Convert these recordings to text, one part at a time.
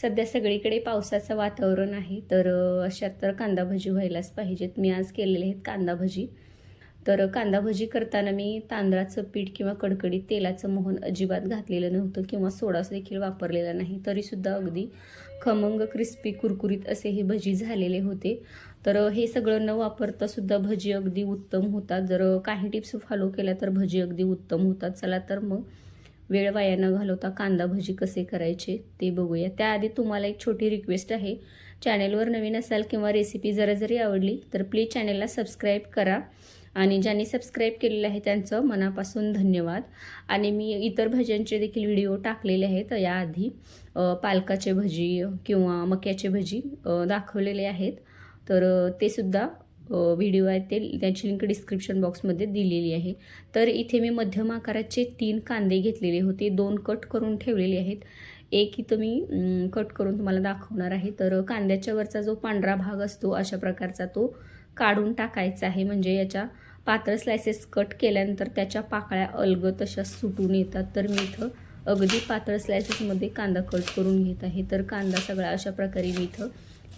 सध्या सगळीकडे पावसाचं वातावरण आहे. तर अशात तर कांदा भजी व्हायलाच पाहिजेत. मी आज केलेले आहेत कांदा भजी. तर कांदा भजी करताना मी तांदळाचं पीठ किंवा कडकडीत तेलाचं मोहन अजिबात घातलेलं नव्हतं किंवा सोडाच देखील वापरलेला नाही. तरीसुद्धा अगदी खमंग क्रिस्पी कुरकुरीत असे हे भजी झालेले होते. तर हे सगळं न वापरता सुद्धा भजी अगदी उत्तम होतात. जर काही टिप्स फॉलो केल्या तर भजी अगदी उत्तम होतात. चला तर मग वेळ वाया न घालवता कांदा भजी कसे करायचे ते बघूया. त्याआधी तुम्हाला एक छोटी रिक्वेस्ट आहे. चॅनेलवर नवीन असाल किंवा रेसिपी जरा जरी आवडली तर प्लीज चॅनेलला सबस्क्राईब करा. आणि ज्यांनी सबस्क्राईब केलेलं आहे त्यांचं मनापासून धन्यवाद. आणि मी इतर भज्यांचे देखील व्हिडिओ टाकलेले आहेत. याआधी पालकाचे भजी किंवा मक्याचे भजी दाखवलेले आहेत. तर ते सुद्धा व्हिडिओ आहे ते त्याची लिंक डिस्क्रिप्शन बॉक्समध्ये दिलेली आहे. तर इथे मी मध्यम आकाराचे तीन कांदे घेतलेले होते. दोन कट करून ठेवलेले आहेत. एक इथं मी कट करून तुम्हाला दाखवणार आहे. तर कांद्याच्या वरचा जो पांढरा भाग असतो अशा प्रकारचा तो काढून टाकायचा आहे. म्हणजे याच्या पातळ स्लायसेस कट केल्यानंतर त्याच्या पाकळ्या अलग तशा सुटून येतात. तर मी इथं अगदी पातळ स्लायसेसमध्ये कांदा कट करून घेत आहे. तर कांदा सगळा अशा प्रकारे मी इथं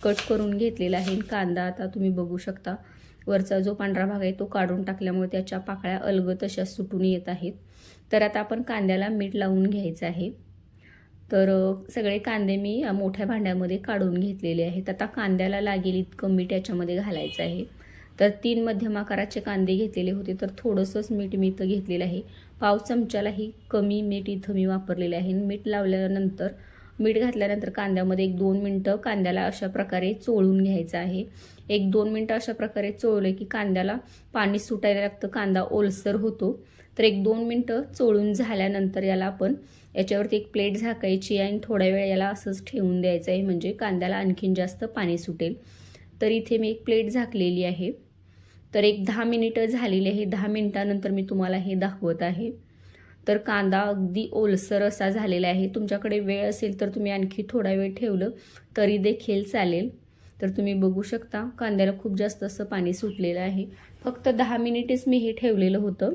कट करून घेतलेला आहे. कांदा आता तुम्ही बघू शकता. वरचा जो पांढरा भाग आहे तो काढून टाकल्यामुळे त्याच्या पाकळ्या अलग तशा सुटून येत आहेत. तर आता आपण कांद्याला मीठ लावून घ्यायचं आहे. तर सगळे कांदे मी मोठ्या भांड्यामध्ये काढून घेतलेले आहेत. आता कांद्याला लागेल इतकं मीठ याच्यामध्ये घालायचं आहे. तर तीन मध्यम आकाराचे कांदे घेतलेले होते. तर थोडंसंच मीठ मी इथं घेतलेलं आहे. पाव चमच्यालाही कमी मीठ इथं मी वापरलेले आहे. मीठ लावल्यानंतर मीठ घातल्यानंतर कांद्यामध्ये एक दोन मिनटं कांद्याला अशा प्रकारे चोळून घ्यायचं आहे. एक दोन मिनटं अशा प्रकारे चोळले की कांद्याला पाणी सुटायला लागतं कांदा ओलसर होतो. तर एक दोन मिनटं चोळून झाल्यानंतर याला आपण याच्यावरती एक प्लेट झाकायची आणि थोड्या वेळ याला असंच ठेवून द्यायचं आहे म्हणजे कांद्याला आणखीन जास्त पाणी सुटेल. तर इथे मी एक प्लेट झाकलेली आहे. तर एक दहा मिनिटं झालेली आहे. दहा मिनिटानंतर मी तुम्हाला हे दाखवत आहे. तर कांदा अगदी ओलसर असा झालेला आहे. तुमच्याकडे वेळ असेल तर तुम्ही आणखी थोडा वेळ ठेवलं तरी देखील चालेल. तर तुम्ही बघू शकता कांद्याला खूप जास्त असं पाणी सुटलेलं आहे. फक्त दहा मिनिटेच मी हे ठेवलेलं होतं.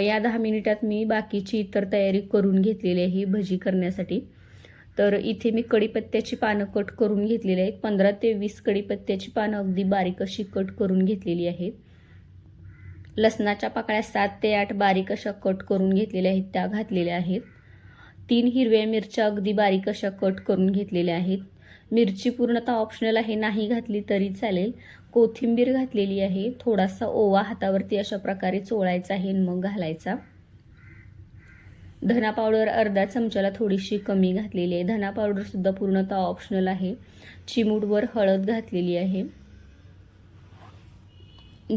या दहा मिनिटात मी बाकीची इतर तयारी करून घेतलेली आहे भजी करण्यासाठी. तर इथे मी कढीपत्त्याची पानं कट करून घेतलेली आहेत. पंधरा ते वीस कढीपत्त्याची पानं अगदी बारीक अशी कट करून घेतलेली आहेत. लसणाच्या पाकळ्या सात ते आठ बारीक अशा कट करून घेतलेल्या आहेत त्या घातलेल्या आहेत. तीन हिरव्या मिरच्या अगदी बारीक अशा कट करून घेतलेल्या आहेत. मिरची पूर्णतः ऑप्शनल आहे नाही घातली तरी चालेल. कोथिंबीर घातलेली आहे थोडासा ओवा हातावरती अशा प्रकारे चोळायचा आहे मग घालायचा. धना पावडर अर्धा चमच्याला थोडीशी कमी घातलेली आहे. धना पावडरसुद्धा पूर्णतः ऑप्शनल आहे. चिमूटवर हळद घातलेली आहे.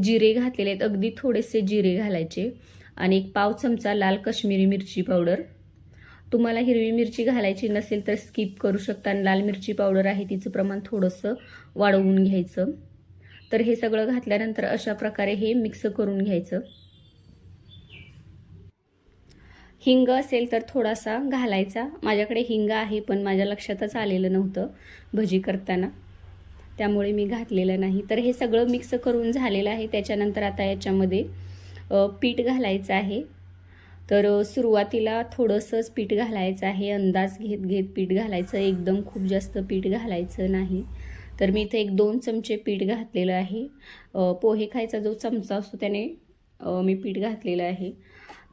जिरे घातलेले आहेत. अगदी थोडेसे जिरे घालायचे. आणि एक पाव चमचा लाल कश्मीरी मिरची पावडर. तुम्हाला हिरवी मिरची घालायची नसेल तर स्किप करू शकता. आणि लाल मिरची पावडर आहे तिचं प्रमाण थोडंसं वाढवून घ्यायचं. तर हे सगळं घातल्यानंतर अशा प्रकारे हे मिक्स करून घ्यायचं. हिंग असेल तर थोडासा घालायचा. माझ्याकडे हिंग आहे पण माझ्या लक्षातच आलेलं नव्हतं भजी करताना. त्यामुळे मी घातलेलं नाही. तर हे सगळं मिक्स करून झालेलं आहे. त्याच्यानंतर आता याच्यामध्ये पीठ घालायचं आहे. तर सुरुवातीला थोडंसंच पीठ घालायचं आहे. अंदाज घेत घेत पीठ घालायचं. एकदम खूप जास्त पीठ घालायचं नाही. तर मी इथे एक दोन चमचे पीठ घातलेलं आहे. पोहे खायचा जो चमचा असतो त्याने मी पीठ घातलेलं आहे.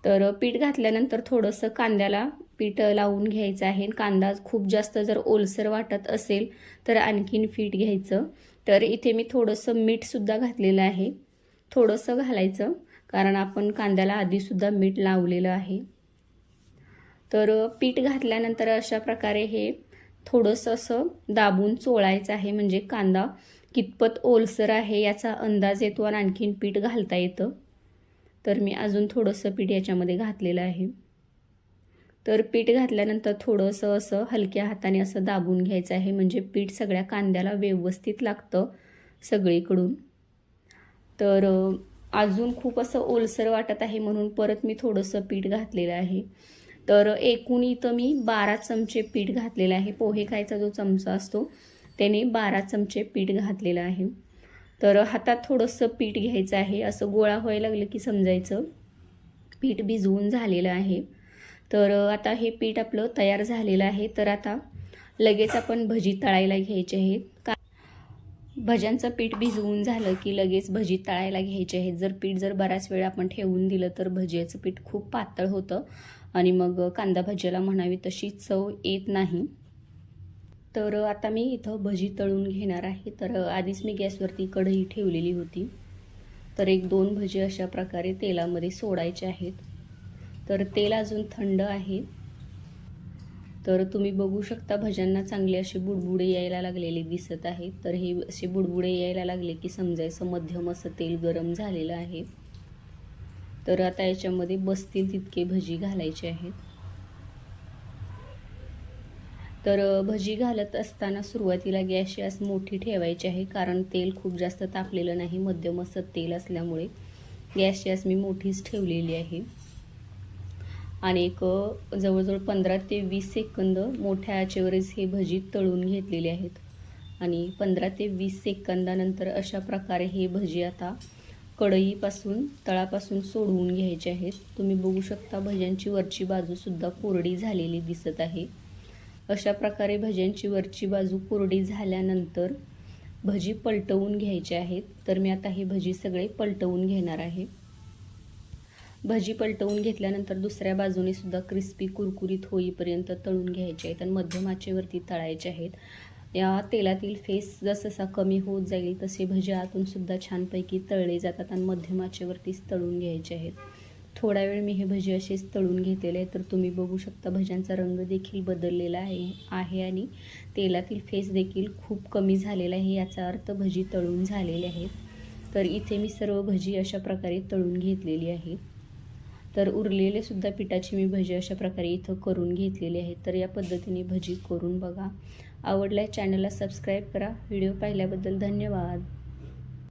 तर पीठ घातल्यानंतर थोडंसं कांद्याला पीठ लावून घ्यायचं आहे. कांदा खूप जास्त जर ओलसर वाटत असेल तर आणखीन पीठ घ्यायचं. तर इथे मी थोडंसं मीठसुद्धा घातलेलं आहे. थोडंसं घालायचं कारण आपण कांद्याला आधीसुद्धा मीठ लावलेलं आहे. तर पीठ घातल्यानंतर अशा प्रकारे हे थोडंसं असं दाबून चोळायचं आहे. म्हणजे कांदा कितपत ओलसर आहे याचा अंदाज येतो आणि आणखीन पीठ घालता येतं. तर मी अजून थोडंसं पीठ याच्यामध्ये घातलेलं आहे. तर पीठ घातल्यानंतर थोडंसं असं हलक्या हाताने असं दाबून घ्यायचं आहे. म्हणजे पीठ सगळ्या कांद्याला व्यवस्थित लागतं सगळीकडून. तर अजून खूप असं ओलसर वाटत आहे म्हणून परत मी थोडंसं पीठ घातलेलं आहे. तर एकूण इथं मी बारा चमचे पीठ घातलेलं आहे. पोहे खायचा जो चमचा असतो त्याने बारा चमचे पीठ घातलेलं आहे. तर हातात थोडंसं पीठ घ्यायचं आहे. असं गोळा व्हायला लागलं की समजायचं. पीठ भिजवून झालेलं आहे. तर आता हे पीठ आपलं तयार झालेलं आहे. तर आता लगेच आपण भजी तळायला घ्यायचे आहेत. का भज्यांचं पीठ भिजवून झालं की लगेच भजी तळायला घ्यायचे आहेत. जर पीठ जर बराच वेळ आपण ठेवून दिलं तर भज्याचं पीठ खूप पातळ होतं आणि मग कांदा भज्याला म्हणावी तशी चव येत नाही. तर आता मी इथं भजी तळून घेणार आहे. तर आधीच मी गॅसवरती कढई ठेवलेली होती. तर एक दोन भजी अशा प्रकारे तेलामध्ये सोडायचे आहेत. तर तेल अजून थंड आहे. तर तुम्ही बघू शकता भज्यांना चांगले असे बुडबुडे यायला लागलेले दिसत आहे तर हे असे बुडबुडे यायला लागले की समजायचं मध्यम असं तेल गरम झालेलं आहे. तर आता याच्यामध्ये बसतील तितके भजी घालायचे आहेत. तर भजी घालत असताना सुरुवातीला गॅसची आज मोठी ठेवायची आहे कारण तेल खूप जास्त तापलेलं नाही मध्यम असं तेल असल्यामुळे. गॅसची आज मी मोठीच ठेवलेली आहे. आणि एक जवळजवळ पंधरा ते वीस सेकंद मोठ्या आचेवरच हे भजी तळून घेतलेले आहेत. आणि पंधरा ते वीस सेकंदानंतर अशा प्रकारे हे भजी आता कढईपासून तळापासून सोडवून घ्यायचे आहेत. तुम्ही बघू शकता भज्यांची वरची बाजूसुद्धा कोरडी झालेली दिसत आहे. अशा प्रकारे भज्यांची वरची बाजू कोरडी झाल्यानंतर भजी पलटवून घ्यायचे आहेत. तर मी आता हे भजी सगळे पलटवून घेणार आहे. भजी पलटवून घेतल्यानंतर दुसऱ्या बाजूने सुद्धा क्रिस्पी कुरकुरीत होईपर्यंत तळून घ्यायचे आहेत आणि मध्यम आचेवरती तळायचे आहेत. या तेलातील फेस जससा कमी होत जाईल तसे भजी आतून सुद्धा छानपैकी तळले जातात आणि मध्यम आचेवरतीच तळून घ्यायचे आहेत. थोडा वेळ मी हे भजी असेच तळून घेतलेले आहे तर तुम्ही बघू शकता भज्यांचा रंग देखील बदललेला आहे आहे आणि तेलातील फेस देखील खूप कमी झालेला आहे याचा अर्थ भजी तळून झालेले आहेत. तर इथे मी सर्व भजी अशा प्रकारे तळून घेतलेली आहे. तर उरलेले सुद्धा पिठाची मी भजी अशा प्रकारे इथं करून घेतलेली आहे. तर या पद्धतीने भजी करून बघा. आवडल्या चॅनलला सबस्क्राईब करा. व्हिडिओ पाहिल्याबद्दल धन्यवाद.